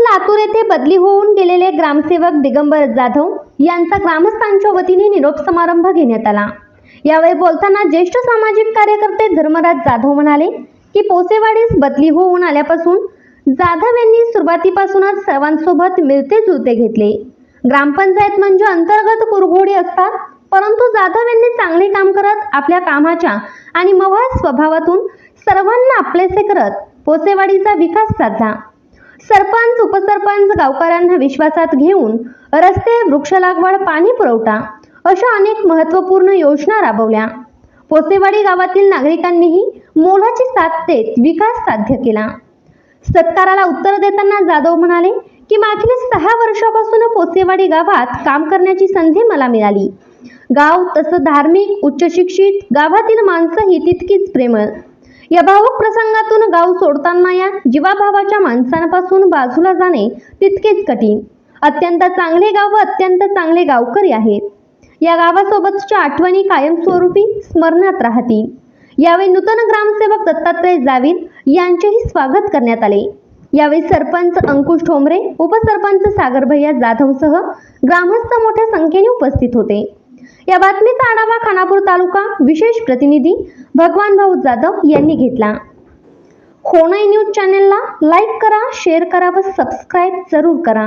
लातूर येथे बदली होऊन गेलेले ग्रामसेवक दिगंबर जाधव यांचा ग्रामस्थांच्या वतीने निरोप समारंभ घेण्यात आला. यावेळी बोलताना ज्येष्ठ सामाजिक कार्यकर्ते धर्मराज जाधव म्हणाले की पोसेवाडीस बदली होऊन आल्यापासून जाधव यांनी सुरुवातीपासूनच सर्वांसोबत मिळते जुळते घेतले. ग्रामपंचायत म्हणजे अंतर्गत कुरघोडी असतात परंतु जाधव यांनी चांगले काम करत आपल्या कामाच्या आणि मवाळ स्वभावातून सर्वांना आपलेसे करत पोसेवाडीचा विकास साधला. सरपंच उपसरपंच गावकऱ्यांना विश्वासात घेऊन रस्ते वृक्ष लागवड पाणी पुरवठा अशा अनेक महत्त्वपूर्ण योजना राबवल्या. पोसेवाडी गावातील नागरिकांनीही मोलाची साथ देत विकास साध्य केला. सत्काराला उत्तर देताना जाधव म्हणाले की मागील सहा वर्षापासून पोसेवाडी गावात काम करण्याची संधी मला मिळाली. गाव तसं धार्मिक उच्चशिक्षित गावातील माणसंही तितकीच प्रेमळ. या भावक प्रसंगातून गाव सोडताना या जीवाभावाच्या माणसांपासून बाजूला जाणे तितकेच कठीण. अत्यंत चांगले गाव व अत्यंत चांगले गावकरी आहेत. या गावासोबतच्या आठवणी कायमस्वरूपी स्मरणात राहतील. यावेळी नूतन ग्रामसेवक दत्तात्रय जावीर यांचेही स्वागत करण्यात आले. यावेळी सरपंच अंकुश ठोंबरे उपसरपंच सागरभैया जाधवसह ग्रामस्थ मोठ्या संख्येने उपस्थित होते. या बातमीचा आढावा खानापूर तालुका विशेष प्रतिनिधी भगवान भाऊ जाधव यांनी घेतला. होणाई न्यूज चॅनलला लाईक करा शेअर करा व सबस्क्राईब जरूर करा.